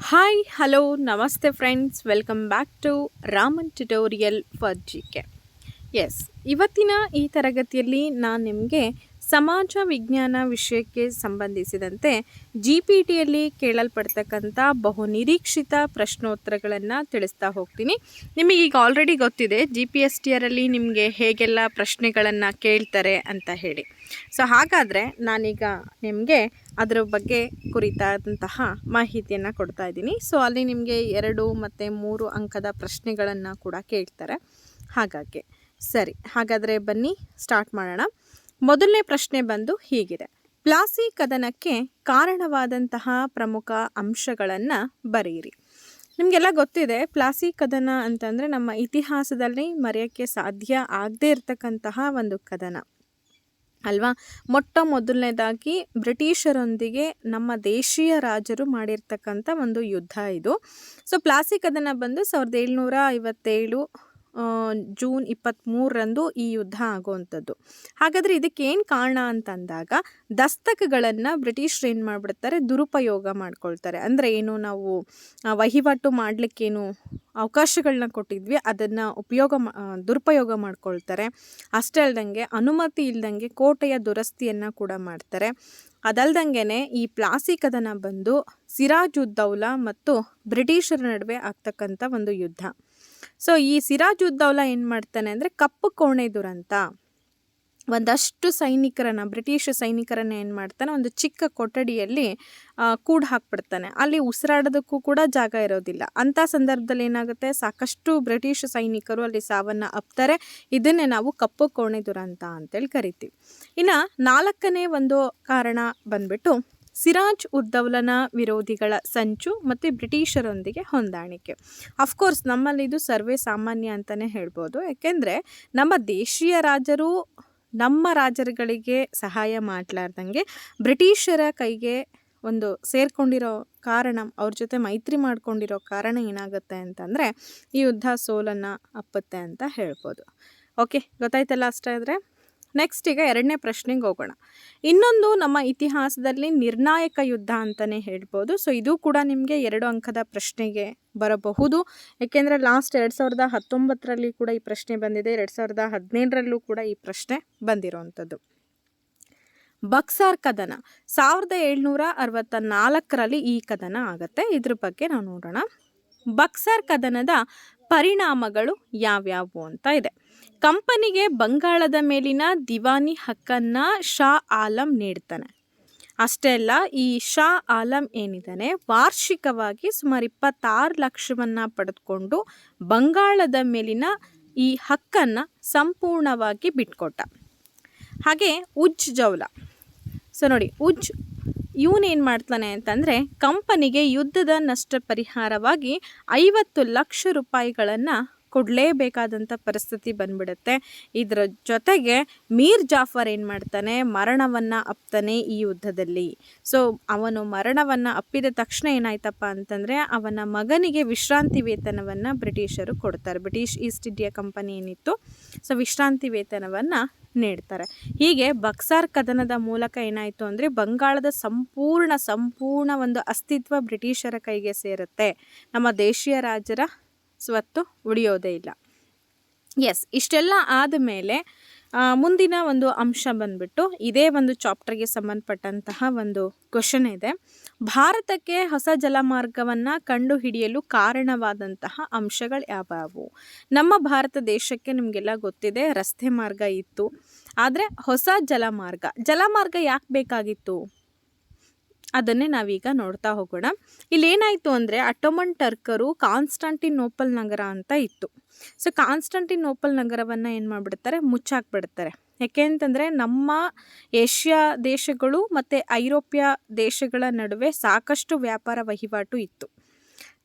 Hi hello namaste friends welcome back to Raman tutorial for G K S ಇವತ್ತಿನ ಈ ತರಗತಿಯಲ್ಲಿ ನಾನು ನಿಮಗೆ ಸಮಾಜ ವಿಜ್ಞಾನ ವಿಷಯಕ್ಕೆ ಸಂಬಂಧಿಸಿದಂತೆ ಜಿ ಪಿ ಟಿಯಲ್ಲಿ ಕೇಳಲ್ಪಡ್ತಕ್ಕಂಥ ಬಹು ನಿರೀಕ್ಷಿತ ಪ್ರಶ್ನೋತ್ತರಗಳನ್ನು ತಿಳಿಸ್ತಾ ಹೋಗ್ತೀನಿ. ನಿಮಗೆ ಈಗ ಆಲ್ರೆಡಿ ಗೊತ್ತಿದೆ ಜಿ ಪಿ ಎಸ್ ಟಿಯರಲ್ಲಿ ನಿಮಗೆ ಹೇಗೆಲ್ಲ ಪ್ರಶ್ನೆಗಳನ್ನು ಕೇಳ್ತಾರೆ ಅಂತ ಹೇಳಿ. ಸೊ ಹಾಗಾದರೆ ನಾನೀಗ ನಿಮಗೆ ಅದರ ಬಗ್ಗೆ ಕುರಿತಾದಂತಹ ಮಾಹಿತಿಯನ್ನು ಕೊಡ್ತಾ ಇದ್ದೀನಿ. ಸೊ ಅಲ್ಲಿ ನಿಮಗೆ ಎರಡು ಮತ್ತು ಮೂರು ಅಂಕದ ಪ್ರಶ್ನೆಗಳನ್ನು ಕೂಡ ಕೇಳ್ತಾರೆ. ಹಾಗಾಗಿ, ಸರಿ, ಹಾಗಾದರೆ ಬನ್ನಿ ಸ್ಟಾರ್ಟ್ ಮಾಡೋಣ. ಮೊದಲನೇ ಪ್ರಶ್ನೆ ಬಂದು ಹೀಗಿದೆ. ಪ್ಲಾಸಿ ಕದನಕ್ಕೆ ಕಾರಣವಾದಂತಹ ಪ್ರಮುಖ ಅಂಶಗಳನ್ನು ಬರೆಯಿರಿ. ನಿಮಗೆಲ್ಲ ಗೊತ್ತಿದೆ, ಪ್ಲಾಸಿ ಕದನ ಅಂತಂದರೆ ನಮ್ಮ ಇತಿಹಾಸದಲ್ಲಿ ಮರೆಯೋಕ್ಕೆ ಸಾಧ್ಯ ಆಗದೇ ಇರತಕ್ಕಂತಹ ಒಂದು ಕದನ. ಅಲ್ವಾ? ಮೊಟ್ಟ ಮೊದಲನೇದಾಗಿ ಬ್ರಿಟಿಷರೊಂದಿಗೆ ನಮ್ಮ ದೇಶೀಯ ರಾಜರು ಮಾಡಿರ್ತಕ್ಕಂಥ ಒಂದು ಯುದ್ಧ ಇದು. ಸೊ ಪ್ಲಾಸಿಕ್ ಅದನ್ನು ಬಂದು ಸಾವಿರದ ಏಳ್ನೂರ ಐವತ್ತೇಳು ಜೂನ್ ಇಪ್ಪತ್ತ್ಮೂರರಂದು ಈ ಯುದ್ಧ ಆಗುವಂಥದ್ದು. ಹಾಗಾದರೆ ಇದಕ್ಕೇನು ಕಾರಣ ಅಂತಂದಾಗ ದಸ್ತಕಗಳನ್ನು ಬ್ರಿಟಿಷರು ಏನು ಮಾಡಿಬಿಡ್ತಾರೆ? ದುರುಪಯೋಗ ಮಾಡ್ಕೊಳ್ತಾರೆ. ಅಂದರೆ ಏನು ನಾವು ವಹಿವಾಟು ಮಾಡಲಿಕ್ಕೇನು ಅವಕಾಶಗಳನ್ನ ಕೊಟ್ಟಿದ್ವಿ, ಅದನ್ನು ಉಪಯೋಗ ದುರುಪಯೋಗ ಮಾಡ್ಕೊಳ್ತಾರೆ. ಅಷ್ಟೇ ಅಲ್ದಂಗೆ ಅನುಮತಿ ಇಲ್ಲದಂಗೆ ಕೋಟೆಯ ದುರಸ್ತಿಯನ್ನು ಕೂಡ ಮಾಡ್ತಾರೆ. ಅದಲ್ದಂಗೆ ಈ ಪ್ಲಾಸಿ ಕದನ ಬಂದು ಸಿರಾಜುದ್ದೌಲಾ ಮತ್ತು ಬ್ರಿಟಿಷರ ನಡುವೆ ಆಗ್ತಕ್ಕಂಥ ಒಂದು ಯುದ್ಧ. ಸೊ ಈ ಸಿರಾಜುದ್ದೌಲಾ ಏನು ಮಾಡ್ತಾನೆ ಅಂದರೆ ಕಪ್ಪು ಕೋಣೆ ದುರಂತ. ಒಂದಷ್ಟು ಸೈನಿಕರನ್ನು, ಬ್ರಿಟಿಷ್ ಸೈನಿಕರನ್ನು ಏನು ಮಾಡ್ತಾನೆ, ಒಂದು ಚಿಕ್ಕ ಕೊಠಡಿಯಲ್ಲಿ ಕೂಡ್ ಹಾಕ್ಬಿಡ್ತಾನೆ. ಅಲ್ಲಿ ಉಸಿರಾಡೋದಕ್ಕೂ ಕೂಡ ಜಾಗ ಇರೋದಿಲ್ಲ. ಅಂಥ ಸಂದರ್ಭದಲ್ಲಿ ಏನಾಗುತ್ತೆ? ಸಾಕಷ್ಟು ಬ್ರಿಟಿಷ್ ಸೈನಿಕರು ಅಲ್ಲಿ ಸಾವನ್ನು ಅಪ್ತಾರೆ. ಇದನ್ನೇ ನಾವು ಕಪ್ಪು ಕೋಣೆ ದುರಂತ ಅಂತೇಳಿ ಕರಿತೀವಿ. ಇನ್ನು ನಾಲ್ಕನೇ ಒಂದು ಕಾರಣ ಬಂದ್ಬಿಟ್ಟು ಸಿರಾಜ್ ಉದ್ದೌಲನ ವಿರೋಧಿಗಳ ಸಂಚು ಮತ್ತು ಬ್ರಿಟಿಷರೊಂದಿಗೆ ಹೊಂದಾಣಿಕೆ. ಅಫ್ಕೋರ್ಸ್ ನಮ್ಮಲ್ಲಿ ಇದು ಸರ್ವೇ ಸಾಮಾನ್ಯ ಅಂತಲೇ ಹೇಳ್ಬೋದು. ಯಾಕೆಂದರೆ, ನಮ್ಮ ದೇಶೀಯ ರಾಜರು ನಮ್ಮ ರಾಜರುಗಳಿಗೆ ಸಹಾಯ ಮಾಡಲಾರ್ದಂಗೆ ಬ್ರಿಟಿಷರ ಕೈಗೆ ಒಂದು ಸೇರ್ಕೊಂಡಿರೋ ಕಾರಣ, ಅವ್ರ ಜೊತೆ ಮೈತ್ರಿ ಮಾಡ್ಕೊಂಡಿರೋ ಕಾರಣ ಏನಾಗುತ್ತೆ ಅಂತಂದರೆ, ಈ ಯುದ್ಧ ಸೋಲನ್ನು ಅಪ್ಪತ್ತೆ ಅಂತ ಹೇಳ್ಬೋದು. ಓಕೆ ಗೊತ್ತಾಯ್ತಲ್ಲ ಅಷ್ಟೇ ನೆಕ್ಸ್ಟ್ ಈಗ ಎರಡನೇ ಪ್ರಶ್ನೆಗೆ ಹೋಗೋಣ. ಇನ್ನೊಂದು ನಮ್ಮ ಇತಿಹಾಸದಲ್ಲಿ ನಿರ್ಣಾಯಕ ಯುದ್ಧ ಅಂತಲೇ ಹೇಳ್ಬೋದು. ಸೊ ಇದು ಕೂಡ ನಿಮಗೆ ಎರಡು ಅಂಕದ ಪ್ರಶ್ನೆಗೆ ಬರಬಹುದು. ಏಕೆಂದರೆ ಲಾಸ್ಟ್ ಎರಡು ಸಾವಿರದ ಹತ್ತೊಂಬತ್ತರಲ್ಲಿ ಕೂಡ ಈ ಪ್ರಶ್ನೆ ಬಂದಿದೆ. ಎರಡು ಸಾವಿರದ ಹದಿನೇಳರಲ್ಲೂ ಕೂಡ ಈ ಪ್ರಶ್ನೆ ಬಂದಿರೋವಂಥದ್ದು. ಬಕ್ಸಾರ್ ಕದನ. ಸಾವಿರದ ಏಳ್ನೂರ ಅರವತ್ತ ನಾಲ್ಕರಲ್ಲಿ ಈ ಕದನ ಆಗುತ್ತೆ. ಇದ್ರ ಬಗ್ಗೆ ನಾವು ನೋಡೋಣ. ಬಕ್ಸಾರ್ ಕದನದ ಪರಿಣಾಮಗಳು ಯಾವ್ಯಾವು ಅಂತ ಇದೆ. ಕಂಪನಿಗೆ ಬಂಗಾಳದ ಮೇಲಿನ ದಿವಾನಿ ಹಕ್ಕನ್ನು ಶಾ ಆಲಂ ನೀಡ್ತಾನೆ. ಅಷ್ಟೇ ಅಲ್ಲ, ಈ ಶಾ ಆಲಂ ಏನಿದ್ದಾನೆ ವಾರ್ಷಿಕವಾಗಿ ಸುಮಾರು ಇಪ್ಪತ್ತಾರು ಲಕ್ಷವನ್ನು ಪಡೆದುಕೊಂಡು ಬಂಗಾಳದ ಮೇಲಿನ ಈ ಹಕ್ಕನ್ನು ಸಂಪೂರ್ಣವಾಗಿ ಬಿಟ್ಕೊಟ್ಟ. ಹಾಗೆ ಉಜ್ ಜೌಲ. ಸೊ ನೋಡಿ, ಉಜ್ ಇವನೇನು ಮಾಡ್ತಾನೆ ಅಂತಂದರೆ, ಕಂಪನಿಗೆ ಯುದ್ಧದ ನಷ್ಟ ಪರಿಹಾರವಾಗಿ ಐವತ್ತು ಲಕ್ಷ ರೂಪಾಯಿಗಳನ್ನು ಕೊಡಲೇಬೇಕಾದಂಥ ಪರಿಸ್ಥಿತಿ ಬಂದ್ಬಿಡುತ್ತೆ. ಇದರ ಜೊತೆಗೆ ಮೀರ್ ಜಾಫರ್ ಏನು ಮಾಡ್ತಾನೆ? ಮರಣವನ್ನು ಅಪ್ತಾನೆ ಈ ಯುದ್ಧದಲ್ಲಿ. ಸೊ ಅವನು ಮರಣವನ್ನು ಅಪ್ಪಿದ ತಕ್ಷಣ ಏನಾಯ್ತಪ್ಪ ಅಂತಂದರೆ, ಅವನ ಮಗನಿಗೆ ವಿಶ್ರಾಂತಿ ವೇತನವನ್ನು ಬ್ರಿಟಿಷರು ಕೊಡ್ತಾರೆ. ಬ್ರಿಟಿಷ್ ಈಸ್ಟ್ ಇಂಡಿಯಾ ಕಂಪನಿ ಏನಿತ್ತು, ಸೊ ವಿಶ್ರಾಂತಿ ವೇತನವನ್ನು ನೀಡ್ತಾರೆ. ಹೀಗೆ ಬಕ್ಸಾರ್ ಕದನದ ಮೂಲಕ ಏನಾಯಿತು ಅಂದರೆ, ಬಂಗಾಳದ ಸಂಪೂರ್ಣ ಸಂಪೂರ್ಣ ಒಂದು ಅಸ್ತಿತ್ವ ಬ್ರಿಟಿಷರ ಕೈಗೆ ಸೇರುತ್ತೆ. ನಮ್ಮ ದೇಶೀಯ ರಾಜರ ಸ್ವತ್ತು ಉಳಿಯೋದೇ ಇಲ್ಲ. ಎಸ್ ಇಷ್ಟೆಲ್ಲ ಆದ ಮೇಲೆ ಮುಂದಿನ ಒಂದು ಅಂಶ ಬಂದ್ಬಿಟ್ಟು ಇದೇ ಒಂದು ಚಾಪ್ಟರ್ಗೆ ಸಂಬಂಧಪಟ್ಟಂತಹ ಒಂದು ಕ್ವಶನ್ ಇದೆ. ಭಾರತಕ್ಕೆ ಹೊಸ ಜಲಮಾರ್ಗವನ್ನು ಕಂಡುಹಿಡಿಯಲು ಕಾರಣವಾದಂತಹ ಅಂಶಗಳು ಯಾವ್ಯಾವು? ನಮ್ಮ ಭಾರತ ದೇಶಕ್ಕೆ ನಿಮಗೆಲ್ಲ ಗೊತ್ತಿದೆ, ರಸ್ತೆ ಮಾರ್ಗ ಇತ್ತು. ಆದರೆ ಹೊಸ ಜಲಮಾರ್ಗ ಜಲಮಾರ್ಗ ಯಾಕೆ ಬೇಕಾಗಿತ್ತು? ಅದನ್ನೇ ನಾವೀಗ ನೋಡ್ತಾ ಹೋಗೋಣ. ಇಲ್ಲೇನಾಯಿತು ಅಂದರೆ ಅಟೋಮನ್ ಟರ್ಕರು ಕಾನ್ಸ್ಟಾಂಟಿನೋಪಲ್ ನಗರ ಅಂತ ಇತ್ತು. ಸೊ ಕಾನ್ಸ್ಟಾಂಟಿನೋಪಲ್ ನಗರವನ್ನು ಏನು ಮಾಡಿಬಿಡ್ತಾರೆ? ಮುಚ್ಚಾಕ್ಬಿಡ್ತಾರೆ. ಯಾಕೆ ಅಂತಂದರೆ ನಮ್ಮ ಏಷ್ಯಾ ದೇಶಗಳು ಮತ್ತು ಐರೋಪ್ಯ ದೇಶಗಳ ನಡುವೆ ಸಾಕಷ್ಟು ವ್ಯಾಪಾರ ವಹಿವಾಟು ಇತ್ತು.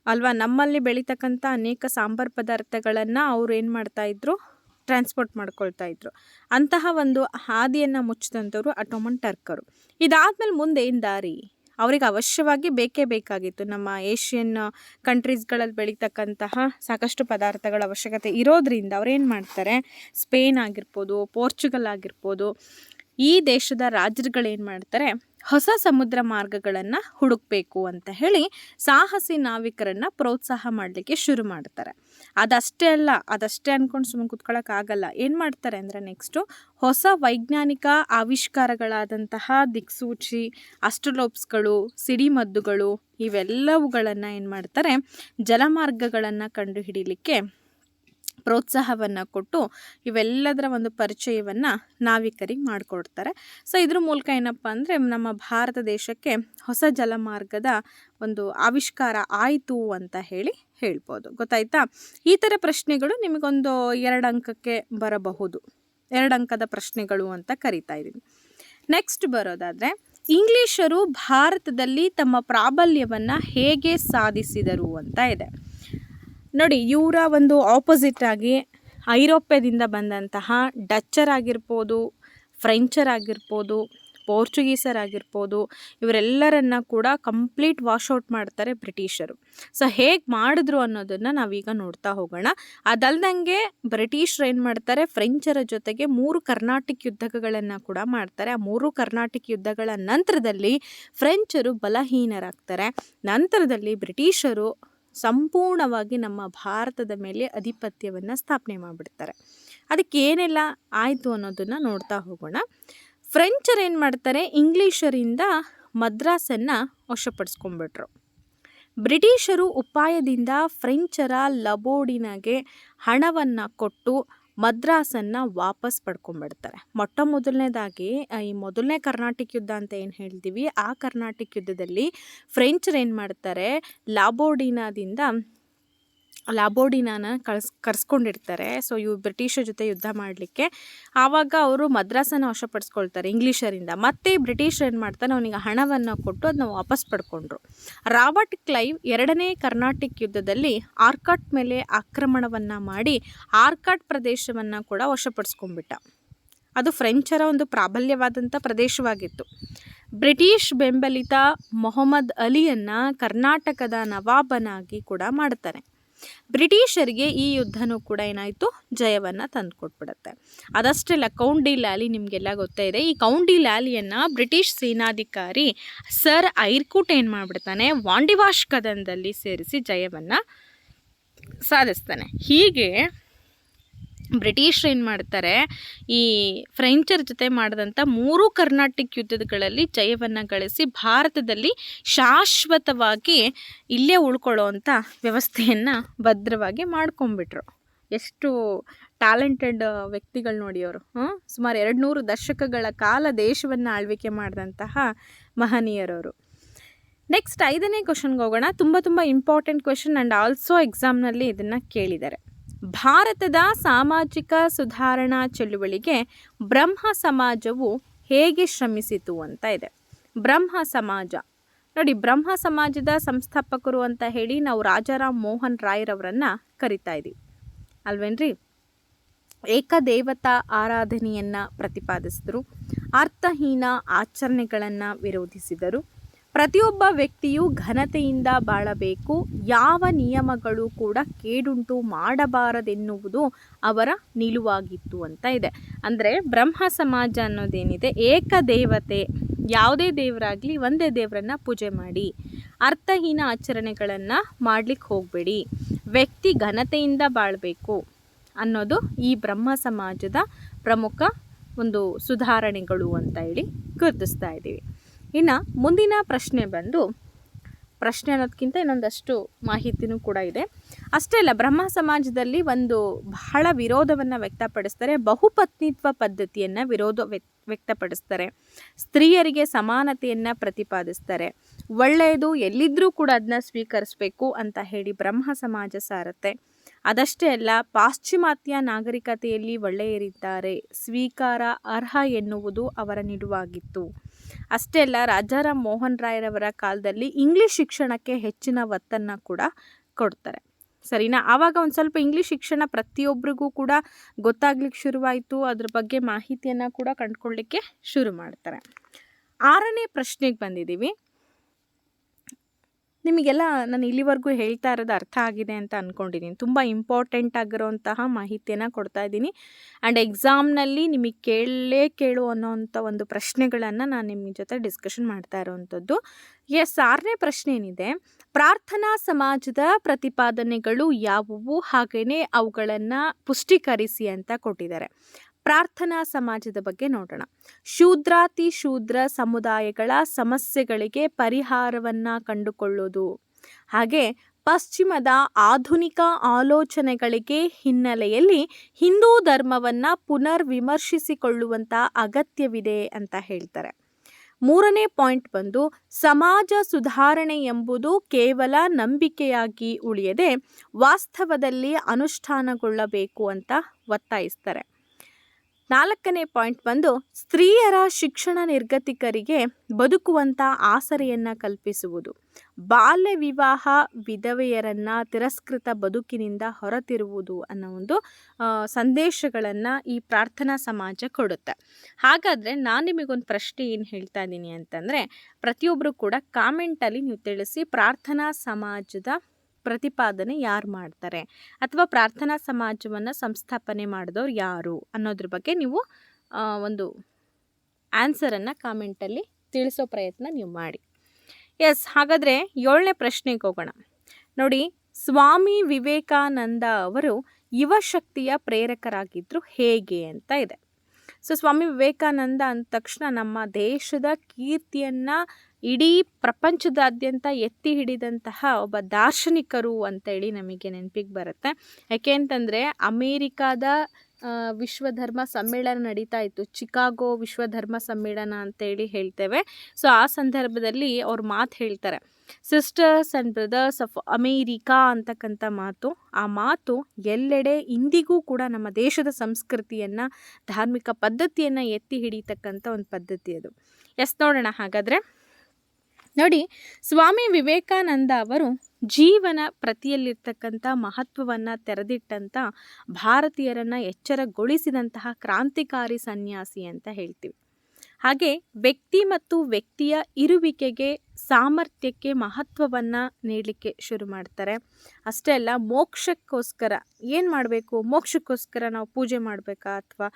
ಅಲ್ವಾ? ನಮ್ಮಲ್ಲಿ ಬೆಳೀತಕ್ಕಂಥ ಅನೇಕ ಸಾಂಬಾರ್ ಪದಾರ್ಥಗಳನ್ನು ಅವ್ರು ಏನು ಮಾಡ್ತಾಯಿದ್ರು ಟ್ರಾನ್ಸ್ಪೋರ್ಟ್ ಮಾಡ್ಕೊಳ್ತಾ ಇದ್ರು. ಅಂತಹ ಒಂದು ಹಾದಿಯನ್ನು ಮುಚ್ಚಿದಂಥವ್ರು ಅಟೋಮನ್ ಟರ್ಕರು. ಇದಾದ್ಮೇಲೆ ಮುಂದೆ ಏನು ದಾರಿ? ಅವ್ರಿಗೆ ಅವಶ್ಯವಾಗಿ ಬೇಕೇ ಬೇಕಾಗಿತ್ತು. ನಮ್ಮ ಏಷ್ಯನ್ ಕಂಟ್ರೀಸ್ಗಳಲ್ಲಿ ಬೆಳೀತಕ್ಕಂತಹ ಸಾಕಷ್ಟು ಪದಾರ್ಥಗಳ ಅವಶ್ಯಕತೆ ಇರೋದ್ರಿಂದ ಅವ್ರೇನು ಮಾಡ್ತಾರೆ? ಸ್ಪೇನ್ ಆಗಿರ್ಬೋದು, ಪೋರ್ಚುಗಲ್ ಆಗಿರ್ಬೋದು, ಈ ದೇಶದ ರಾಜರುಗಳೇನು ಮಾಡ್ತಾರೆ? ಹೊಸ ಸಮುದ್ರ ಮಾರ್ಗಗಳನ್ನು ಹುಡುಕಬೇಕು ಅಂತ ಹೇಳಿ ಸಾಹಸಿ ನಾವಿಕರನ್ನು ಪ್ರೋತ್ಸಾಹ ಮಾಡಲಿಕ್ಕೆ ಶುರು ಮಾಡ್ತಾರೆ. ಅದಷ್ಟೇ ಅಲ್ಲ, ಅದಷ್ಟೇ ಅಂದ್ಕೊಂಡು ಸುಮ್ಮನೆ ಕುತ್ಕೊಳ್ಳೋಕ್ಕಾಗಲ್ಲ ಏನು ಮಾಡ್ತಾರೆ ಅಂದರೆ ನೆಕ್ಸ್ಟು ಹೊಸ ವೈಜ್ಞಾನಿಕ ಆವಿಷ್ಕಾರಗಳಾದಂತಹ ದಿಕ್ಸೂಚಿ, ಅಸ್ಟ್ರೋಲೋಪ್ಸ್ಗಳು, ಸಿಡಿಮದ್ದುಗಳು ಇವೆಲ್ಲವುಗಳನ್ನು ಏನು ಮಾಡ್ತಾರೆ, ಜಲಮಾರ್ಗಗಳನ್ನು ಕಂಡುಹಿಡಿಯಲಿಕ್ಕೆ ಪ್ರೋತ್ಸಾಹವನ್ನು ಕೊಟ್ಟು ಇವೆಲ್ಲದರ ಒಂದು ಪರಿಚಯವನ್ನು ನಾವಿಕರಿಗೆ ಮಾಡಿಕೊಡ್ತಾರೆ. ಸೊ ಇದ್ರ ಮೂಲಕ ಏನಪ್ಪ ಅಂದರೆ ನಮ್ಮ ಭಾರತ ದೇಶಕ್ಕೆ ಹೊಸ ಜಲಮಾರ್ಗದ ಒಂದು ಆವಿಷ್ಕಾರ ಆಯಿತು ಅಂತ ಹೇಳಿ ಹೇಳ್ಬೋದು. ಗೊತ್ತಾಯ್ತಾ? ಈ ಥರ ಪ್ರಶ್ನೆಗಳು ನಿಮಗೊಂದು ಎರಡು ಅಂಕಕ್ಕೆ ಬರಬಹುದು. ಎರಡು ಅಂಕದ ಪ್ರಶ್ನೆಗಳು ಅಂತ ಕರಿತಾ ಇದ್ದೀನಿ ನೆಕ್ಸ್ಟ್ ಬರೋದಾದರೆ, ಇಂಗ್ಲೀಷರು ಭಾರತದಲ್ಲಿ ತಮ್ಮ ಪ್ರಾಬಲ್ಯವನ್ನು ಹೇಗೆ ಸಾಧಿಸಿದರು ಅಂತ ಇದೆ. ನೋಡಿ, ಇವರ ಒಂದು ಆಪೋಸಿಟ್ ಆಗಿ ಐರೋಪ್ಯದಿಂದ ಬಂದಂತಹ ಡಚ್ಚರ್ ಆಗಿರ್ಬೋದು, ಫ್ರೆಂಚರ್ ಆಗಿರ್ಬೋದು, ಪೋರ್ಚುಗೀಸರ್ ಆಗಿರ್ಬೋದು, ಇವರೆಲ್ಲರನ್ನ ಕೂಡ ಕಂಪ್ಲೀಟ್ ವಾಶೌಟ್ ಮಾಡ್ತಾರೆ ಬ್ರಿಟಿಷರು. ಸೊ ಹೇಗೆ ಮಾಡಿದ್ರು ಅನ್ನೋದನ್ನು ನಾವೀಗ ನೋಡ್ತಾ ಹೋಗೋಣ. ಅದಲ್ದಂಗೆ ಬ್ರಿಟಿಷರು ಏನು ಮಾಡ್ತಾರೆ, ಫ್ರೆಂಚರ ಜೊತೆಗೆ ಮೂರು ಕರ್ನಾಟಕ ಯುದ್ಧಗಳನ್ನು ಕೂಡ ಮಾಡ್ತಾರೆ. ಆ ಮೂರು ಕರ್ನಾಟಕ ಯುದ್ಧಗಳ ನಂತರದಲ್ಲಿ ಫ್ರೆಂಚರು ಬಲಹೀನರಾಗ್ತಾರೆ. ನಂತರದಲ್ಲಿ ಬ್ರಿಟಿಷರು ಸಂಪೂರ್ಣವಾಗಿ ನಮ್ಮ ಭಾರತದ ಮೇಲೆ ಅಧಿಪತ್ಯವನ್ನು ಸ್ಥಾಪನೆ ಮಾಡಿಬಿಡ್ತಾರೆ. ಅದಕ್ಕೆ ಏನೆಲ್ಲ ಆಯಿತು ಅನ್ನೋದನ್ನು ನೋಡ್ತಾ ಹೋಗೋಣ. ಫ್ರೆಂಚರು ಏನು ಮಾಡ್ತಾರೆ? ಇಂಗ್ಲೀಷರಿಂದ ಮದ್ರಾಸನ್ನು ವಶಪಡಿಸ್ಕೊಂಡ್ಬಿಟ್ರು. ಬ್ರಿಟಿಷರು ಉಪಾಯದಿಂದ ಫ್ರೆಂಚರ ಲಬೋಡಿನಗೆ ಹಣವನ್ನು ಕೊಟ್ಟು ಮದ್ರಾಸನ್ನು ವಾಪಸ್ ಪಡ್ಕೊಂಡ್ಬಿಡ್ತಾರೆ. ಮೊಟ್ಟ ಮೊದಲನೇದಾಗಿ ಈ ಮೊದಲನೇ ಕರ್ನಾಟಕ ಯುದ್ಧ ಅಂತ ಏನು ಹೇಳ್ತೀವಿ, ಆ ಕರ್ನಾಟಕ ಯುದ್ಧದಲ್ಲಿ ಫ್ರೆಂಚರು ಏನು ಮಾಡ್ತಾರೆ, ಲಾಬೋಡಿನಾದಿಂದ ಲಾಬೋಡಿನಾನ ಕಳ್ಸ್, ಕರ್ಸ್ಕೊಂಡಿರ್ತಾರೆ. ಸೊ, ಇವು ಬ್ರಿಟಿಷರ ಜೊತೆ ಯುದ್ಧ ಮಾಡಲಿಕ್ಕೆ. ಆವಾಗ ಅವರು ಮದ್ರಾಸನ್ನು ವಶಪಡಿಸ್ಕೊಳ್ತಾರೆ ಇಂಗ್ಲೀಷರಿಂದ. ಮತ್ತೆ ಬ್ರಿಟಿಷರು ಏನು ಮಾಡ್ತಾನೆ ಅವನಿಗೆ ಹಣವನ್ನು ಕೊಟ್ಟು ಅದನ್ನ ವಾಪಸ್ ಪಡ್ಕೊಂಡ್ರು. ರಾಬರ್ಟ್ ಕ್ಲೈವ್ ಎರಡನೇ ಕರ್ನಾಟಕ ಯುದ್ಧದಲ್ಲಿ ಆರ್ಕಾಟ್ ಮೇಲೆ ಆಕ್ರಮಣವನ್ನು ಮಾಡಿ ಆರ್ಕಾಟ್ ಪ್ರದೇಶವನ್ನು ಕೂಡ ವಶಪಡಿಸ್ಕೊಂಡ್ಬಿಟ್ಟ. ಅದು ಫ್ರೆಂಚರ ಒಂದು ಪ್ರಾಬಲ್ಯವಾದಂಥ ಪ್ರದೇಶವಾಗಿತ್ತು. ಬ್ರಿಟಿಷ್ ಬೆಂಬಲಿತ ಮೊಹಮ್ಮದ್ ಅಲಿಯನ್ನು ಕರ್ನಾಟಕದ ನವಾಬನಾಗಿ ಕೂಡ ಮಾಡ್ತಾನೆ ಬ್ರಿಟಿಷರಿಗೆ ಈ ಯುದ್ಧನೂ ಕೂಡ ಏನಾಯಿತು? ಜಯವನ್ನು ತಂದುಕೊಟ್ಬಿಡುತ್ತೆ. ಅದಷ್ಟೇ ಅಲ್ಲ ಕೌಂಡಿ ಲ್ಯಾಲಿ ನಿಮಗೆಲ್ಲ ಗೊತ್ತೇ ಇದೆ. ಈ ಕೌಂಡಿ ಲ್ಯಾಲಿಯನ್ನು ಬ್ರಿಟಿಷ್ ಸೇನಾಧಿಕಾರಿ ಸರ್ ಐರ್ಕೂಟ್ ಏನು ಮಾಡಿಬಿಡ್ತಾನೆ? ವಾಂಡಿವಾಶ್ ಕದನದಲ್ಲಿ ಸೇರಿಸಿ ಜಯವನ್ನು ಸಾಧಿಸ್ತಾನೆ. ಹೀಗೆ ಬ್ರಿಟಿಷರು ಏನು ಮಾಡ್ತಾರೆ, ಈ ಫ್ರೆಂಚರ್ ಜೊತೆ ಮಾಡಿದಂಥ ಮೂರು ಕರ್ನಾಟಕ ಯುದ್ಧಗಳಲ್ಲಿ ಜಯವನ್ನು ಗಳಿಸಿ ಭಾರತದಲ್ಲಿ ಶಾಶ್ವತವಾಗಿ ಇಲ್ಲೇ ಉಳ್ಕೊಳ್ಳೋವಂಥ ವ್ಯವಸ್ಥೆಯನ್ನು ಭದ್ರವಾಗಿ ಮಾಡ್ಕೊಂಬಿಟ್ರು ಎಷ್ಟು ಟ್ಯಾಲೆಂಟೆಡ್ ವ್ಯಕ್ತಿಗಳು ನೋಡಿ ಅವರು. ಸುಮಾರು ಎರಡು ನೂರು ದಶಕಗಳ ಕಾಲ ದೇಶವನ್ನು ಆಳ್ವಿಕೆ ಮಾಡಿದಂತಹ ಮಹನೀಯರವರು ನೆಕ್ಸ್ಟ್ ಐದನೇ ಕ್ವಶನ್ಗೆ ಹೋಗೋಣ. ತುಂಬ ತುಂಬ ಇಂಪಾರ್ಟೆಂಟ್ ಕ್ವೆಶನ್ ಆ್ಯಂಡ್ ಆಲ್ಸೋ ಎಕ್ಸಾಮ್ನಲ್ಲಿ ಇದನ್ನು ಕೇಳಿದ್ದಾರೆ. ಭಾರತದ ಸಾಮಾಜಿಕ ಸುಧಾರಣಾ ಚಳುವಳಿಗೆ ಬ್ರಹ್ಮ ಸಮಾಜವು ಹೇಗೆ ಶ್ರಮಿಸಿತು ಅಂತ ಇದೆ. ಬ್ರಹ್ಮ ಸಮಾಜ. ನೋಡಿ, ಬ್ರಹ್ಮ ಸಮಾಜದ ಸಂಸ್ಥಾಪಕರು ಅಂತ ಹೇಳಿ ನಾವು ರಾಜಾರಾಮ್ ಮೋಹನ್ ರಾಯ್ರವರನ್ನು ಕರಿತಾ ಇದ್ದೀವಿ ಅಲ್ವೇನ್ರಿ? ಏಕದೇವತಾ ಆರಾಧನೆಯನ್ನು ಪ್ರತಿಪಾದಿಸಿದರು, ಅರ್ಥಹೀನ ಆಚರಣೆಗಳನ್ನು ವಿರೋಧಿಸಿದರು ಪ್ರತಿಯೊಬ್ಬ ವ್ಯಕ್ತಿಯು ಘನತೆಯಿಂದ ಬಾಳಬೇಕು. ಯಾವ ನಿಯಮಗಳು ಕೂಡ ಕೇಡುಂಟು ಮಾಡಬಾರದೆನ್ನುವುದು ಅವರ ನಿಲುವಾಗಿತ್ತು ಅಂತ ಇದೆ. ಅಂದರೆ ಬ್ರಹ್ಮ ಸಮಾಜ ಅನ್ನೋದೇನಿದೆ ಏಕದೇವತೆ ಯಾವುದೇ ದೇವರಾಗಲಿ ಒಂದೇ ದೇವರನ್ನು ಪೂಜೆ ಮಾಡಿ, ಅರ್ಥಹೀನ ಆಚರಣೆಗಳನ್ನು ಮಾಡಲಿಕ್ಕೆ ಹೋಗಬೇಡಿ. ವ್ಯಕ್ತಿ ಘನತೆಯಿಂದ ಬಾಳಬೇಕು ಅನ್ನೋದು ಈ ಬ್ರಹ್ಮ ಸಮಾಜದ ಪ್ರಮುಖ ಒಂದು ಸುಧಾರಣೆಗಳು ಅಂತ ಹೇಳಿ ಗುರುತಿಸ್ತಾ ಇದ್ದೀವಿ. ಇನ್ನು ಮುಂದಿನ ಪ್ರಶ್ನೆ ಬಂದು, ಪ್ರಶ್ನೆ ಅನ್ನೋದಕ್ಕಿಂತ ಇನ್ನೊಂದಷ್ಟು ಮಾಹಿತಿನೂ ಕೂಡ ಇದೆ. ಅಷ್ಟೇ ಅಲ್ಲ, ಬ್ರಹ್ಮ ಸಮಾಜದಲ್ಲಿ ಒಂದು ಬಹಳ ವಿರೋಧವನ್ನು ವ್ಯಕ್ತಪಡಿಸ್ತಾರೆ, ಬಹುಪತ್ನಿತ್ವ ಪದ್ಧತಿಯನ್ನು ವಿರೋಧ ವ್ಯಕ್ತಪಡಿಸ್ತಾರೆ, ಸ್ತ್ರೀಯರಿಗೆ ಸಮಾನತೆಯನ್ನು ಪ್ರತಿಪಾದಿಸ್ತಾರೆ. ಒಳ್ಳೆಯದು ಎಲ್ಲಿದ್ದರೂ ಕೂಡ ಅದನ್ನ ಸ್ವೀಕರಿಸಬೇಕು ಅಂತ ಹೇಳಿ ಬ್ರಹ್ಮ ಸಮಾಜ ಸಾರತ್ತೆ. ಅದಷ್ಟೇ ಅಲ್ಲ, ಪಾಶ್ಚಿಮಾತ್ಯ ನಾಗರಿಕತೆಯಲ್ಲಿ ಒಳ್ಳೆಯರಿದ್ದಾರೆ, ಸ್ವೀಕಾರ ಅರ್ಹ ಎನ್ನುವುದು ಅವರ ನಿಲುವಾಗಿತ್ತು. ಅಷ್ಟೇ ಅಲ್ಲ, ರಾಜಾರಾಮ್ ಮೋಹನ್ ರಾಯ್ರವರ ಕಾಲದಲ್ಲಿ ಇಂಗ್ಲೀಷ್ ಶಿಕ್ಷಣಕ್ಕೆ ಹೆಚ್ಚಿನ ಒತ್ತನ್ನು ಕೂಡ ಕೊಡ್ತಾರೆ. ಸರಿನಾ? ಆವಾಗ ಒಂದು ಸ್ವಲ್ಪ ಇಂಗ್ಲೀಷ್ ಶಿಕ್ಷಣ ಪ್ರತಿಯೊಬ್ಬರಿಗೂ ಕೂಡ ಗೊತ್ತಾಗ್ಲಿಕ್ಕೆ ಶುರುವಾಯಿತು. ಅದ್ರ ಬಗ್ಗೆ ಮಾಹಿತಿಯನ್ನು ಕೂಡ ಕಂಡುಕೊಳ್ಳಿಕ್ಕೆ ಶುರು ಮಾಡ್ತಾರೆ. ಆರನೇ ಪ್ರಶ್ನೆಗೆ ಬಂದಿದ್ದೀವಿ ನಿಮಗೆಲ್ಲ ನಾನು ಇಲ್ಲಿವರೆಗೂ ಹೇಳ್ತಾ ಇರೋದು ಅರ್ಥ ಆಗಿದೆ ಅಂತ ಅಂದ್ಕೊಂಡಿದ್ದೀನಿ ತುಂಬ ಇಂಪಾರ್ಟೆಂಟ್ ಆಗಿರೋಂತಹ ಮಾಹಿತಿಯನ್ನು ಕೊಡ್ತಾ ಇದ್ದೀನಿ. ಆ್ಯಂಡ್ ಎಕ್ಸಾಮ್ನಲ್ಲಿ ನಿಮಗೆ ಕೇಳಲೇ ಕೇಳು ಅನ್ನೋವಂಥ ಒಂದು ಪ್ರಶ್ನೆಗಳನ್ನು ನಾನು ನಿಮ್ಮ ಜೊತೆ ಡಿಸ್ಕಷನ್ ಮಾಡ್ತಾ ಇರೋವಂಥದ್ದು. ಎಸ್ ಆರನೇ ಪ್ರಶ್ನೆ ಏನಿದೆ? ಪ್ರಾರ್ಥನಾ ಸಮಾಜದ ಪ್ರತಿಪಾದನೆಗಳು ಯಾವುವು? ಹಾಗೆಯೇ ಅವುಗಳನ್ನು ಪುಷ್ಟೀಕರಿಸಿ ಅಂತ ಕೊಟ್ಟಿದ್ದಾರೆ. ಪ್ರಾರ್ಥನಾ ಸಮಾಜದ ಬಗ್ಗೆ ನೋಡೋಣ. ಶೂದ್ರಾತಿ ಶೂದ್ರ ಸಮುದಾಯಗಳ ಸಮಸ್ಯೆಗಳಿಗೆ ಪರಿಹಾರವನ್ನು ಕಂಡುಕೊಳ್ಳೋದು. ಹಾಗೆ ಪಶ್ಚಿಮದ ಆಧುನಿಕ ಆಲೋಚನೆಗಳಿಗೆ ಹಿನ್ನೆಲೆಯಲ್ಲಿ ಹಿಂದೂ ಧರ್ಮವನ್ನು ಪುನರ್ ವಿಮರ್ಶಿಸಿಕೊಳ್ಳುವಂಥ ಅಗತ್ಯವಿದೆ ಅಂತ ಹೇಳ್ತಾರೆ. ಮೂರನೇ ಪಾಯಿಂಟ್ ಬಂದು, ಸಮಾಜ ಸುಧಾರಣೆ ಎಂಬುದು ಕೇವಲ ನಂಬಿಕೆಯಾಗಿ ಉಳಿಯದೆ ವಾಸ್ತವದಲ್ಲಿ ಅನುಷ್ಠಾನಗೊಳ್ಳಬೇಕು ಅಂತ ಒತ್ತಾಯಿಸ್ತಾರೆ. ನಾಲ್ಕನೇ ಪಾಯಿಂಟ್ ಬಂದು, ಸ್ತ್ರೀಯರ ಶಿಕ್ಷಣ ನಿರ್ಗತಿಕರಿಗೆ ಬದುಕುವಂಥ ಆಸರೆಯನ್ನು ಕಲ್ಪಿಸುವುದು. ಬಾಲ್ಯ ವಿವಾಹ ವಿಧವೆಯರನ್ನು ತಿರಸ್ಕೃತ ಬದುಕಿನಿಂದ ಹೊರತಿರುವುದು ಅನ್ನೋ ಒಂದು ಸಂದೇಶಗಳನ್ನು ಈ ಪ್ರಾರ್ಥನಾ ಸಮಾಜ ಕೊಡುತ್ತೆ. ಹಾಗಾದರೆ ನಾನು ನಿಮಗೊಂದು ಪ್ರಶ್ನೆ ಏನು ಹೇಳ್ತಾ ಇದ್ದೀನಿ ಅಂತಂದರೆ ಪ್ರತಿಯೊಬ್ಬರು ಕೂಡ ಕಾಮೆಂಟಲ್ಲಿ ನೀವು ತಿಳಿಸಿ ಪ್ರಾರ್ಥನಾ ಸಮಾಜದ ಪ್ರತಿಪಾದನೆ ಯಾರು ಮಾಡ್ತಾರೆ? ಅಥವಾ ಪ್ರಾರ್ಥನಾ ಸಮಾಜವನ್ನು ಸಂಸ್ಥಾಪನೆ ಮಾಡಿದವ್ರು ಯಾರು? ಅನ್ನೋದ್ರ ಬಗ್ಗೆ ನೀವು ಒಂದು ಆನ್ಸರನ್ನು ಕಾಮೆಂಟಲ್ಲಿ ತಿಳಿಸೋ ಪ್ರಯತ್ನ ನೀವು ಮಾಡಿ. ಎಸ್ ಹಾಗಾದರೆ ಏಳನೇ ಪ್ರಶ್ನೆಗೆ ಹೋಗೋಣ. ನೋಡಿ, ಸ್ವಾಮಿ ವಿವೇಕಾನಂದ ಅವರು ಯುವ ಶಕ್ತಿಯ ಪ್ರೇರಕರಾಗಿದ್ದರು ಹೇಗೆ ಅಂತ ಇದೆ. ಸೊ ಸ್ವಾಮಿ ವಿವೇಕಾನಂದ ಅಂದ ತಕ್ಷಣ ನಮ್ಮ ದೇಶದ ಕೀರ್ತಿಯನ್ನು ಇಡೀ ಪ್ರಪಂಚದಾದ್ಯಂತ ಎತ್ತಿ ಹಿಡಿದಂತಹ ಒಬ್ಬ ದಾರ್ಶನಿಕರು ಅಂತೇಳಿ ನಮಗೆ ನೆನಪಿಗೆ ಬರುತ್ತೆ. ಯಾಕೆ ಅಂತಂದರೆ ಅಮೇರಿಕಾದ ವಿಶ್ವಧರ್ಮ ಸಮ್ಮೇಳನ ನಡೀತಾ ಇತ್ತು. ಚಿಕಾಗೋ ವಿಶ್ವಧರ್ಮ ಸಮ್ಮೇಳನ ಅಂತೇಳಿ ಹೇಳ್ತೇವೆ. ಸೊ, ಆ ಸಂದರ್ಭದಲ್ಲಿ ಅವ್ರು ಮಾತು ಹೇಳ್ತಾರೆ. Sisters and brothers of America ಅಂತಕ್ಕಂಥ ಮಾತು. ಆ ಮಾತು ಎಲ್ಲೆಡೆ ಇಂದಿಗೂ ಕೂಡ ನಮ್ಮ ದೇಶದ ಸಂಸ್ಕೃತಿಯನ್ನು, ಧಾರ್ಮಿಕ ಪದ್ಧತಿಯನ್ನು ಎತ್ತಿ ಹಿಡಿತಕ್ಕಂಥ ಒಂದು ಪದ್ಧತಿ ಅದು. ಎಸ್ ನೋಡೋಣ ಹಾಗಾದರೆ. ನೋಡಿ, ಸ್ವಾಮಿ ವಿವೇಕಾನಂದ ಅವರು ಜೀವನ ಪ್ರತಿಯಲ್ಲಿರ್ತಕ್ಕಂಥ ಮಹತ್ವವನ್ನು ತೆರೆದಿಟ್ಟಂಥ ಭಾರತೀಯರನ್ನು ಎಚ್ಚರಗೊಳಿಸಿದಂತಹ ಕ್ರಾಂತಿಕಾರಿ ಸನ್ಯಾಸಿ ಅಂತ ಹೇಳ್ತೀವಿ. ಹಾಗೆ ವ್ಯಕ್ತಿ ಮತ್ತು ವ್ಯಕ್ತಿಯ ಇರುವಿಕೆಗೆ ಸಾಮರ್ಥ್ಯಕ್ಕೆ ಮಹತ್ವವನ್ನು ನೀಡಲಿಕ್ಕೆ ಶುರು ಮಾಡ್ತಾರೆ. ಅಷ್ಟೇ ಅಲ್ಲ, ಮೋಕ್ಷಕ್ಕೋಸ್ಕರ ಏನು ಮಾಡಬೇಕು? ಮೋಕ್ಷಕ್ಕೋಸ್ಕರ ನಾವು ಪೂಜೆ ಮಾಡಬೇಕಾ ಅಥವಾ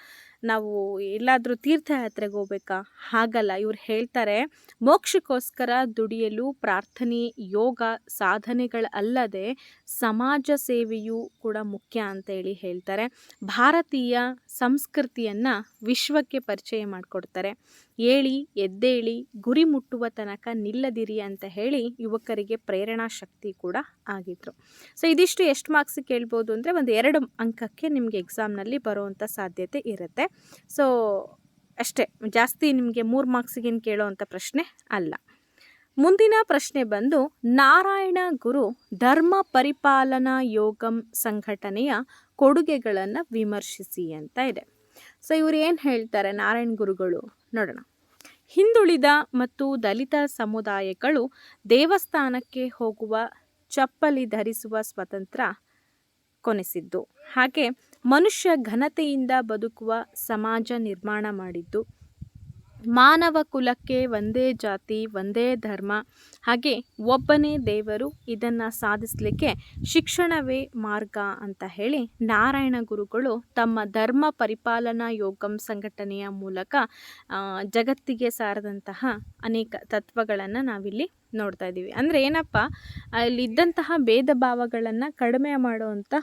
ನಾವು ಎಲ್ಲಾದರೂ ತೀರ್ಥಯಾತ್ರೆಗೆ ಹೋಗ್ಬೇಕಾ? ಹಾಗಲ್ಲ, ಇವ್ರು ಹೇಳ್ತಾರೆ, ಮೋಕ್ಷಕ್ಕೋಸ್ಕರ ದುಡಿಯಲು ಪ್ರಾರ್ಥನೆ, ಯೋಗ ಸಾಧನೆಗಳಲ್ಲದೆ ಸಮಾಜ ಸೇವೆಯೂ ಕೂಡ ಮುಖ್ಯ ಅಂತ ಹೇಳಿ ಹೇಳ್ತಾರೆ. ಭಾರತೀಯ ಸಂಸ್ಕೃತಿಯನ್ನು ವಿಶ್ವಕ್ಕೆ ಪರಿಚಯ ಮಾಡಿಕೊಡ್ತಾರೆ. ಏಳಿ, ಎದ್ದೇಳಿ, ಗುರಿ ಮುಟ್ಟುವ ತನಕ ನಿಲ್ಲದಿರಿ ಅಂತ ಹೇಳಿ ಯುವಕರಿಗೆ ಪ್ರೇರಣಾ ಶಕ್ತಿ ಕೂಡ ಆಗಿದ್ರು. ಸೊ ಇದಿಷ್ಟು ಎಷ್ಟು ಮಾರ್ಕ್ಸ್ ಕೇಳ್ಬೋದು ಅಂದರೆ ಒಂದು ಎರಡು ಅಂಕಕ್ಕೆ ನಿಮಗೆ ಎಕ್ಸಾಮ್ನಲ್ಲಿ ಬರುವಂಥ ಸಾಧ್ಯತೆ ಇರುತ್ತೆ. ಸೊ ಅಷ್ಟೇ, ಜಾಸ್ತಿ ನಿಮಗೆ ಮೂರು ಮಾರ್ಕ್ಸಿಗೇನು ಕೇಳೋವಂಥ ಪ್ರಶ್ನೆ ಅಲ್ಲ. ಮುಂದಿನ ಪ್ರಶ್ನೆ ಬಂದು, ನಾರಾಯಣ ಗುರು ಧರ್ಮ ಪರಿಪಾಲನಾ ಯೋಗಂ ಸಂಘಟನೆಯ ಕೊಡುಗೆಗಳನ್ನು ವಿಮರ್ಶಿಸಿ ಅಂತ ಇದೆ. ಸೊ ಇವರು ಏನು ಹೇಳ್ತಾರೆ ನಾರಾಯಣ ಗುರುಗಳು? ನೋಡೋಣ. ಹಿಂದುಳಿದ ಮತ್ತು ದಲಿತ ಸಮುದಾಯಗಳು ದೇವಸ್ಥಾನಕ್ಕೆ ಹೋಗುವ ಚಪ್ಪಲಿ ಧರಿಸುವ ಸ್ವತಂತ್ರ ಕೊನೆಸಿದ್ದು. ಹಾಗೆ ಮನುಷ್ಯ ಘನತೆಯಿಂದ ಬದುಕುವ ಸಮಾಜ ನಿರ್ಮಾಣ ಮಾಡಿದ್ದು. ಮಾನವ ಕುಲಕ್ಕೆ ಒಂದೇ ಜಾತಿ, ಒಂದೇ ಧರ್ಮ. ಹಾಗೆ ಒಬ್ಬನೇ ದೇವರು ಇದನ್ನು ಸಾಧಿಸಲಿಕ್ಕೆ ಶಿಕ್ಷಣವೇ ಮಾರ್ಗ ಅಂತ ಹೇಳಿ ನಾರಾಯಣ ಗುರುಗಳು ತಮ್ಮ ಧರ್ಮ ಪರಿಪಾಲನಾ ಯೋಗಂ ಸಂಘಟನೆಯ ಮೂಲಕ ಜಗತ್ತಿಗೆ ಸಾರದಂತಹ ಅನೇಕ ತತ್ವಗಳನ್ನು ನಾವಿಲ್ಲಿ ನೋಡ್ತಾ ಇದ್ದೀವಿ. ಅಂದರೆ ಏನಪ್ಪ, ಅಲ್ಲಿದ್ದಂತಹ ಭೇದ ಭಾವಗಳನ್ನು ಕಡಿಮೆ ಮಾಡುವಂಥ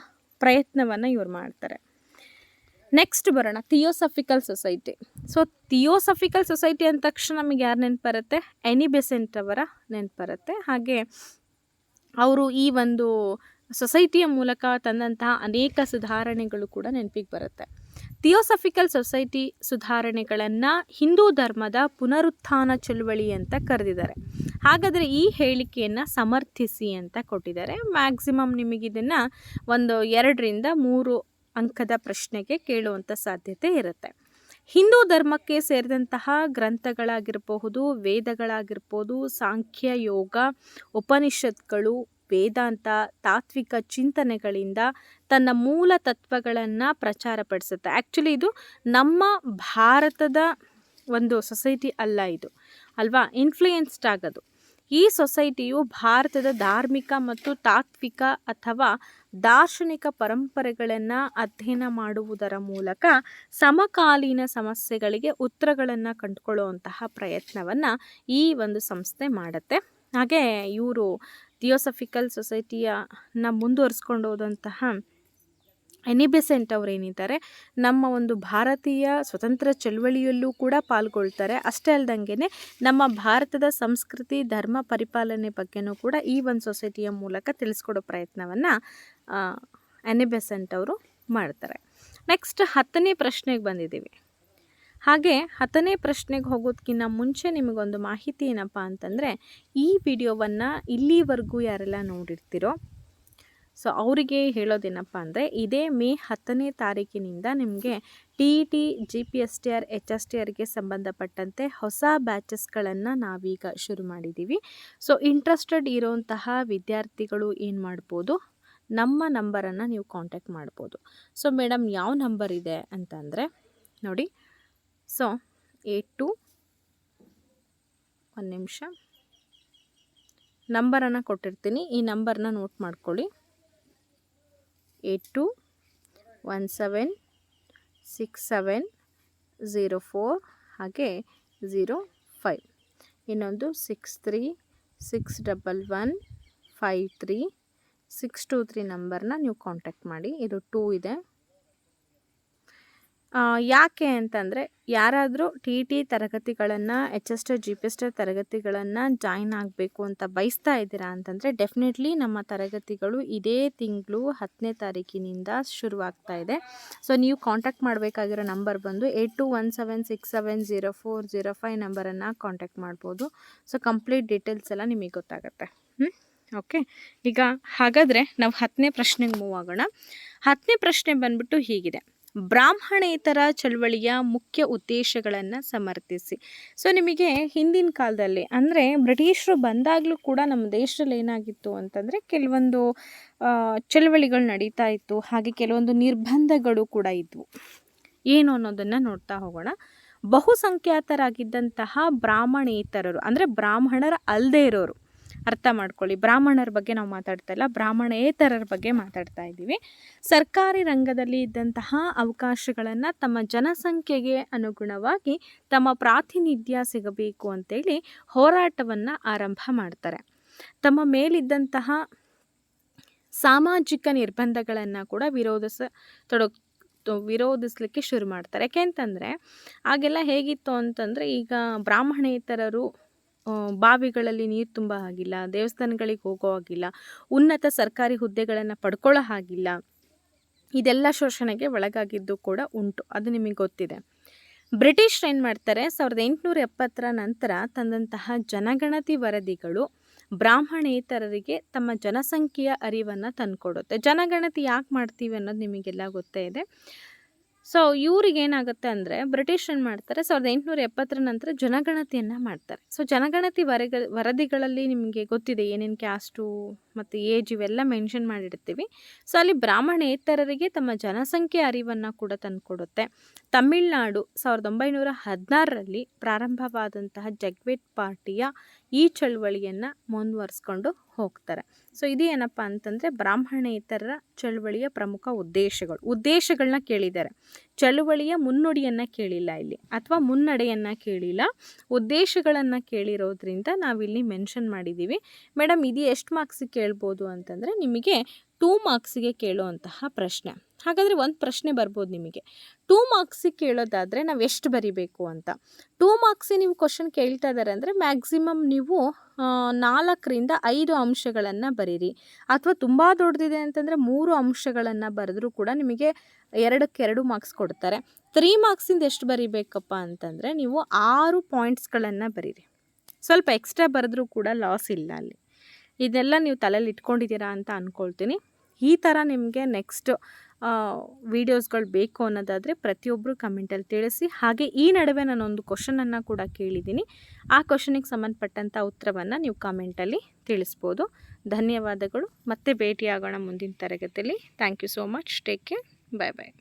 ಪ್ರಯತ್ನವನ್ನು ಇವ್ರು ಮಾಡ್ತಾರೆ. ನೆಕ್ಸ್ಟ್ ಬರೋಣ theosophical society so theosophical society ಅಂದ ತಕ್ಷಣ ನಮಗೆ ಯಾರು ನೆನಪರುತ್ತೆ? ಎನಿ ಬೆಸೆಂಟ್ ಅವರ ನೆನಪು ಬರುತ್ತೆ ಹಾಗೆ ಅವರು ಈ ಒಂದು ಸೊಸೈಟಿಯ ಮೂಲಕ ತಂದಂತಹ ಅನೇಕ ಸುಧಾರಣೆಗಳು ಕೂಡ ನೆನಪಿಗೆ ಬರುತ್ತೆ. ಥಿಯೋಸಫಿಕಲ್ ಸೊಸೈಟಿ ಸುಧಾರಣೆಗಳನ್ನು ಹಿಂದೂ ಧರ್ಮದ ಪುನರುತ್ಥಾನ ಚಳುವಳಿ ಅಂತ ಕರೆದಿದ್ದಾರೆ. ಹಾಗಾದರೆ ಈ ಹೇಳಿಕೆಯನ್ನು ಸಮರ್ಥಿಸಿ ಅಂತ ಕೊಟ್ಟಿದ್ದಾರೆ. ಮ್ಯಾಕ್ಸಿಮಮ್ ನಿಮಗಿದನ್ನು ಒಂದು ಎರಡರಿಂದ ಮೂರು ಅಂಕದ ಪ್ರಶ್ನೆಗೆ ಕೇಳುವಂಥ ಸಾಧ್ಯತೆ ಇರುತ್ತೆ. ಹಿಂದೂ ಧರ್ಮಕ್ಕೆ ಸೇರಿದಂತಹ ಗ್ರಂಥಗಳಾಗಿರಬಹುದು ವೇದಗಳಾಗಿರ್ಬೋದು ಸಾಂಖ್ಯ, ಯೋಗ, ಉಪನಿಷತ್ಗಳು, ವೇದಾಂತ, ತಾತ್ವಿಕ ಚಿಂತನೆಗಳಿಂದ ತನ್ನ ಮೂಲ ತತ್ವಗಳನ್ನು ಪ್ರಚಾರಪಡಿಸುತ್ತೆ ಆ್ಯಕ್ಚುಲಿ ಇದು ನಮ್ಮ ಭಾರತದ ಒಂದು ಸೊಸೈಟಿ ಅಲ್ಲ ಇದು. ಅಲ್ವಾ? ಇನ್ಫ್ಲೂಯೆನ್ಸ್ಡ್ ಆಗೋದು. ಈ ಸೊಸೈಟಿಯು ಭಾರತದ ಧಾರ್ಮಿಕ ಮತ್ತು ತಾತ್ವಿಕ ಅಥವಾ ದಾರ್ಶನಿಕ ಪರಂಪರೆಗಳನ್ನು ಅಧ್ಯಯನ ಮಾಡುವುದರ ಮೂಲಕ ಸಮಕಾಲೀನ ಸಮಸ್ಯೆಗಳಿಗೆ ಉತ್ತರಗಳನ್ನು ಕಂಡುಕೊಳ್ಳುವಂತಹ ಪ್ರಯತ್ನವನ್ನು ಈ ಒಂದು ಸಂಸ್ಥೆ ಮಾಡುತ್ತೆ. ಹಾಗೆ ಇವರು ಥಿಯೋಸಫಿಕಲ್ ಸೊಸೈಟಿಯನ್ನ ಮುಂದುವರಿಸ್ಕೊಂಡು ಹೋದಂತಹ ಎನಿಬೆಸೆಂಟ್ ಅವರು ಏನಿದ್ದಾರೆ ನಮ್ಮ ಒಂದು ಭಾರತೀಯ ಸ್ವತಂತ್ರ ಚಳುವಳಿಯಲ್ಲೂ ಕೂಡ ಪಾಲ್ಗೊಳ್ತಾರೆ. ಅಷ್ಟೇ ಅಲ್ದಂಗೆ ನಮ್ಮ ಭಾರತದ ಸಂಸ್ಕೃತಿ, ಧರ್ಮ ಪರಿಪಾಲನೆ ಬಗ್ಗೆನೂ ಕೂಡ ಈ ಒಂದು ಸೊಸೈಟಿಯ ಮೂಲಕ ತಿಳಿಸ್ಕೊಡೋ ಪ್ರಯತ್ನವನ್ನು ಎನಿಬೆಸೆಂಟ್ ಅವರು ಮಾಡ್ತಾರೆ. ನೆಕ್ಸ್ಟ್ ಹತ್ತನೇ ಪ್ರಶ್ನೆಗೆ ಬಂದಿದ್ದೀವಿ. ಹಾಗೆ ಹತ್ತನೇ ಪ್ರಶ್ನೆಗೆ ಹೋಗೋದಕ್ಕಿಂತ ಮುಂಚೆ ನಿಮಗೊಂದು ಮಾಹಿತಿ ಏನಪ್ಪ ಅಂತಂದರೆ, ಈ ವಿಡಿಯೋವನ್ನು ಇಲ್ಲಿವರೆಗೂ ಯಾರೆಲ್ಲ ನೋಡಿರ್ತೀರೋ ಸೊ ಅವರಿಗೆ ಹೇಳೋದೇನಪ್ಪ ಅಂದರೆ, ಇದೇ ಮೇ ಹತ್ತನೇ ತಾರೀಕಿನಿಂದ ನಿಮಗೆ T E T G P S T R H S T ಆರ್ಗೆ ಸಂಬಂಧಪಟ್ಟಂತೆ ಹೊಸ ಬ್ಯಾಚಸ್ಗಳನ್ನು ನಾವೀಗ ಶುರು ಮಾಡಿದ್ದೀವಿ ಸೊ ಇಂಟ್ರೆಸ್ಟೆಡ್ ಇರೋಂತಹ ವಿದ್ಯಾರ್ಥಿಗಳು ಏನು ಮಾಡ್ಬೋದು, ನಮ್ಮ ನಂಬರನ್ನು ನೀವು ಕಾಂಟ್ಯಾಕ್ಟ್ ಮಾಡ್ಬೋದು. ಸೊ ಮೇಡಮ್ ಯಾವ ನಂಬರ್ ಇದೆ ಅಂತಂದರೆ, ನೋಡಿ, ಸೊ ಏಟ್ ಟು ಒಂದು ನಿಮಿಷ, ನಂಬರನ್ನು ಕೊಟ್ಟಿರ್ತೀನಿ, ಈ ನಂಬರ್ನ ನೋಟ್ ಮಾಡ್ಕೊಳ್ಳಿ. Eight two one seven six seven zero four ಹಾಗೆ ಝೀರೋ ಫೈವ್. ಇನ್ನೊಂದು six three six double one five three six two three ನಂಬರ್ನ ನೀವು ಕಾಂಟ್ಯಾಕ್ಟ್ ಮಾಡಿ. ಇದು ಟೂ ಇದೆ. ಯಾಕೆ ಅಂತಂದರೆ ಯಾರಾದರೂ ಟಿ ಟಿ ತರಗತಿಗಳನ್ನು, H S G P S ತರಗತಿಗಳನ್ನು ಜಾಯಿನ್ ಆಗಬೇಕು ಅಂತ ಬಯಸ್ತಾ ಇದ್ದೀರಾ ಅಂತಂದರೆ ಡೆಫಿನೆಟ್ಲಿ ನಮ್ಮ ತರಗತಿಗಳು ಇದೇ ತಿಂಗಳು ಹತ್ತನೇ ತಾರೀಕಿನಿಂದ ಶುರುವಾಗ್ತಾ ಇದೆ. ಸೊ ನೀವು ಕಾಂಟ್ಯಾಕ್ಟ್ ಮಾಡಬೇಕಾಗಿರೋ ನಂಬರ್ ಬಂದು eight two one seven six seven zero four zero five ನಂಬರನ್ನು ಕಾಂಟ್ಯಾಕ್ಟ್ ಮಾಡ್ಬೋದು. ಸೊ ಕಂಪ್ಲೀಟ್ ಡೀಟೇಲ್ಸ್ ಎಲ್ಲ ನಿಮಗೆ ಗೊತ್ತಾಗುತ್ತೆ. ಓಕೆ ಈಗ ಹಾಗಾದರೆ ನಾವು ಹತ್ತನೇ ಪ್ರಶ್ನೆಗೆ ಮೂವ್ ಆಗೋಣ. ಹತ್ತನೇ ಪ್ರಶ್ನೆ ಬಂದ್ಬಿಟ್ಟು ಹೀಗಿದೆ. ಬ್ರಾಹ್ಮಣೇತರ ಚಳವಳಿಯ ಮುಖ್ಯ ಉದ್ದೇಶಗಳನ್ನು ಸಮರ್ಥಿಸಿ. ಸೊ ನಿಮಗೆ ಹಿಂದಿನ ಕಾಲದಲ್ಲಿ ಅಂದರೆ ಬ್ರಿಟಿಷರು ಬಂದಾಗಲೂ ಕೂಡ ನಮ್ಮ ದೇಶದಲ್ಲಿ ಏನಾಗಿತ್ತು ಅಂತಂದರೆ ಕೆಲವೊಂದು ಚಳವಳಿಗಳು ನಡೀತಾ ಇತ್ತು. ಹಾಗೆ ಕೆಲವೊಂದು ನಿರ್ಬಂಧಗಳು ಕೂಡ ಇದ್ವು. ಏನು ಅನ್ನೋದನ್ನು ನೋಡ್ತಾ ಹೋಗೋಣ. ಬಹುಸಂಖ್ಯಾತರಾಗಿದ್ದಂತಹ ಬ್ರಾಹ್ಮಣೇತರರು ಅಂದರೆ ಬ್ರಾಹ್ಮಣರ ಅಲ್ಲದೆ ಇರೋರು. ಅರ್ಥ ಮಾಡ್ಕೊಳ್ಳಿ. ಬ್ರಾಹ್ಮಣರ ಬಗ್ಗೆ ನಾವು ಮಾತಾಡ್ತಾ ಇಲ್ಲ. ಬ್ರಾಹ್ಮಣೇತರರ ಬಗ್ಗೆ ಮಾತಾಡ್ತಾ ಇದ್ದೀವಿ. ಸರ್ಕಾರಿ ರಂಗದಲ್ಲಿ ಇದ್ದಂತಹ ಅವಕಾಶಗಳನ್ನು ತಮ್ಮ ಜನಸಂಖ್ಯೆಗೆ ಅನುಗುಣವಾಗಿ ತಮ್ಮ ಪ್ರಾತಿನಿಧ್ಯ ಸಿಗಬೇಕು ಅಂತೇಳಿ ಹೋರಾಟವನ್ನು ಆರಂಭ ಮಾಡ್ತಾರೆ. ತಮ್ಮ ಮೇಲಿದ್ದಂತಹ ಸಾಮಾಜಿಕ ನಿರ್ಬಂಧಗಳನ್ನು ಕೂಡ ವಿರೋಧಿಸ ತೊಡಗ ವಿರೋಧಿಸಲಿಕ್ಕೆ ಶುರು ಮಾಡ್ತಾರೆ. ಯಾಕೆಂತಂದರೆ ಆಗೆಲ್ಲ ಹೇಗಿತ್ತು ಅಂತಂದರೆ ಈಗ ಬ್ರಾಹ್ಮಣೇತರರು ಬಾವಿಗಳಲ್ಲಿ ನೀರು ತುಂಬ ಹಾಗಿಲ್ಲ ದೇವಸ್ಥಾನಗಳಿಗೆ ಹೋಗೋ ಹಾಗಿಲ್ಲ, ಉನ್ನತ ಸರ್ಕಾರಿ ಹುದ್ದೆಗಳನ್ನು ಪಡ್ಕೊಳ್ಳೋ ಹಾಗಿಲ್ಲ. ಇದೆಲ್ಲ ಶೋಷಣೆಗೆ ಒಳಗಾಗಿದ್ದು ಕೂಡ ಉಂಟು, ಅದು ನಿಮಗೆ ಗೊತ್ತಿದೆ. ಬ್ರಿಟಿಷ್ ಏನು ಮಾಡ್ತಾರೆ, ಸಾವಿರದ ಎಂಟುನೂರ ಎಪ್ಪತ್ತರ ನಂತರ ತಂದಂತಹ ಜನಗಣತಿ ವರದಿಗಳು ಬ್ರಾಹ್ಮಣೇತರರಿಗೆ ತಮ್ಮ ಜನಸಂಖ್ಯೆಯ ಅರಿವನ್ನು ತಂದುಕೊಡುತ್ತೆ. ಜನಗಣತಿ ಯಾಕೆ ಮಾಡ್ತೀವಿ ಅನ್ನೋದು ನಿಮಗೆಲ್ಲ ಗೊತ್ತೇ ಇದೆ. ಸೊ ಏನಾಗುತ್ತೆ ಅಂದರೆ ಬ್ರಿಟಿಷ್ ಏನು ಮಾಡ್ತಾರೆ? ಸಾವಿರದ ಎಂಟುನೂರ ಎಪ್ಪತ್ತರ ನಂತರ ಜನಗಣತಿಯನ್ನು ಮಾಡ್ತಾರೆ. ಸೊ ಜನಗಣತಿ ವರಗ, ವರದಿಗಳಲ್ಲಿ ನಿಮಗೆ ಗೊತ್ತಿದೆ ಏನೇನು ಕ್ಯಾಸ್ಟು ಮತ್ತು ಏಜ್ ಇವೆಲ್ಲ ಮೆನ್ಷನ್ ಮಾಡಿಡ್ತೀವಿ ಸೊ ಅಲ್ಲಿ ಬ್ರಾಹ್ಮಣೇತರರಿಗೆ ತಮ್ಮ ಜನಸಂಖ್ಯೆ ಅರಿವನ್ನು ಕೂಡ ತಂದುಕೊಡುತ್ತೆ. ತಮಿಳುನಾಡು ಸಾವಿರದ ಒಂಬೈನೂರ ಹದಿನಾರರಲ್ಲಿ ಪ್ರಾರಂಭವಾದಂತಹ ಜಗ್ವೇಟ್ ಪಾರ್ಟಿಯ ಈ ಚಳುವಳಿಯನ್ನು ಮುಂದುವರಿಸ್ಕೊಂಡು ಹೋಗ್ತಾರೆ. ಸೊ ಏನಪ್ಪ ಅಂತಂದರೆ ಬ್ರಾಹ್ಮಣೇತರರ ಚಳುವಳಿಯ ಪ್ರಮುಖ ಉದ್ದೇಶಗಳು. ಉದ್ದೇಶಗಳನ್ನ ಕೇಳಿದ್ದಾರೆ. ಚಳುವಳಿಯ ಮುನ್ನುಡಿಯನ್ನು ಕೇಳಿಲ್ಲ ಇಲ್ಲಿ, ಅಥವಾ ಮುನ್ನಡೆಯನ್ನು ಕೇಳಿಲ್ಲ. ಉದ್ದೇಶಗಳನ್ನು ಕೇಳಿರೋದ್ರಿಂದ ನಾವಿಲ್ಲಿ ಮೆನ್ಷನ್ ಮಾಡಿದ್ದೀವಿ ಮೇಡಮ್, ಇದು ಎಷ್ಟು ಮಾರ್ಕ್ಸಿಗೆ ಕೇಳ್ಬೋದು ಅಂತಂದರೆ ನಿಮಗೆ ಟೂ ಮಾರ್ಕ್ಸಿಗೆ ಕೇಳುವಂತಹ ಪ್ರಶ್ನೆ. ಹಾಗಾದರೆ ಒಂದು ಪ್ರಶ್ನೆ ಬರ್ಬೋದು ನಿಮಗೆ. ಟೂ ಮಾರ್ಕ್ಸಿಗೆ ಕೇಳೋದಾದರೆ ನಾವು ಎಷ್ಟು ಬರಿಬೇಕು ಅಂತ. ಟೂ ಮಾರ್ಕ್ಸಿಗೆ ನೀವು ಕ್ವಶನ್ ಕೇಳ್ತಾ ಇದ್ದಾರೆ ಅಂದರೆ ಮ್ಯಾಕ್ಸಿಮಮ್ ನೀವು ನಾಲ್ಕರಿಂದ ಐದು ಅಂಶಗಳನ್ನು ಬರೀರಿ. ಅಥವಾ ತುಂಬ ದೊಡ್ಡದಿದೆ ಅಂತಂದರೆ ಮೂರು ಅಂಶಗಳನ್ನು ಬರೆದ್ರೂ ಕೂಡ ನಿಮಗೆ ಎರಡಕ್ಕೆ ಎರಡು ಮಾರ್ಕ್ಸ್ ಕೊಡ್ತಾರೆ. ತ್ರೀ ಮಾರ್ಕ್ಸಿಂದ ಎಷ್ಟು ಬರಿಬೇಕಪ್ಪ ಅಂತಂದರೆ ನೀವು ಆರು ಪಾಯಿಂಟ್ಸ್ಗಳನ್ನು ಬರೀರಿ. ಸ್ವಲ್ಪ ಎಕ್ಸ್ಟ್ರಾ ಬರೆದ್ರೂ ಕೂಡ ಲಾಸ್ ಇಲ್ಲ ಅಲ್ಲಿ. ಇದೆಲ್ಲ ನೀವು ತಲೆಯಲ್ಲಿ ಇಟ್ಕೊಂಡಿದ್ದೀರಾ ಅಂತ ಅಂದ್ಕೊಳ್ತೀನಿ ಈ ಥರ ನಿಮಗೆ ನೆಕ್ಸ್ಟ್ ವೀಡಿಯೋಸ್ಗಳು ಬೇಕು ಅನ್ನೋದಾದರೆ ಪ್ರತಿಯೊಬ್ಬರು ಕಮೆಂಟಲ್ಲಿ ತಿಳಿಸಿ. ಹಾಗೆ ಈ ನಡುವೆ ನಾನೊಂದು ಕ್ವಶನನ್ನು ಕೂಡ ಕೇಳಿದ್ದೀನಿ. ಆ ಕ್ವಶನಿಗೆ ಸಂಬಂಧಪಟ್ಟಂಥ ಉತ್ತರವನ್ನು ನೀವು ಕಮೆಂಟಲ್ಲಿ ತಿಳಿಸ್ಬೋದು. ಧನ್ಯವಾದಗಳು. ಮತ್ತೆ ಭೇಟಿಯಾಗೋಣ ಮುಂದಿನ ತರಗತಿಯಲ್ಲಿ thank you so much take care bye bye